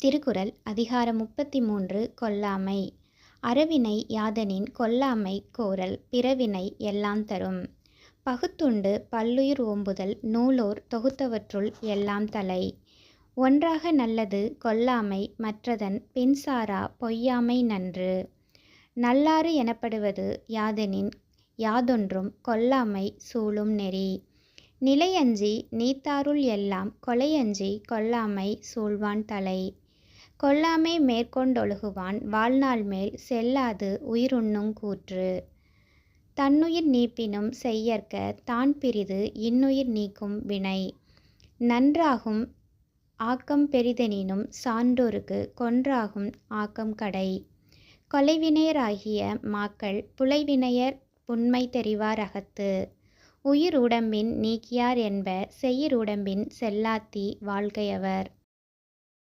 திருக்குறள் அதிகாரம் முப்பத்தி மூன்று கொல்லாமை அறவினை யாதனின் கொல்லாமை கோரல் பிறவினை எல்லாம் தரும். பகுத்துண்டு பல்லுயிர் ஓம்புதல் நூலோர் தொகுத்தவற்றுள் எல்லாம் தலை. ஒன்றாக நல்லது கொல்லாமை மற்றதன் பின்சாரா பொய்யாமை நன்று. நல்லாறு எனப்படுவது யாதெனின் யாதொன்றும் கொல்லாமை சூழும் நெறி. நிலையஞ்சி நீத்தாருள் எல்லாம் கொலையஞ்சி கொல்லாமை சூழ்வான் தலை. கொல்லாமை மேற்கொண்டொழுகுவான் வாழ்நாள் மேல் செல்லாது உயிருண்ணுங் கூற்று. தன்னுயிர் நீப்பினும் செய்யற்க தான் பிறிது இன்னுயிர் நீக்கும் வினை. நன்றாகும் ஆக்கம் பெரிதெனினும் சான்றோருக்கு கொன்றாகும் ஆக்கம் கடை. கொலைவினையராகிய மாக்கள் புலைவினையர் புண்மை தெரிவார் அகத்து உயிர் உடம்பின் நீக்கியார் என்ப செயிர் உடம்பின் செல்லாத்தி வாழ்கையவர்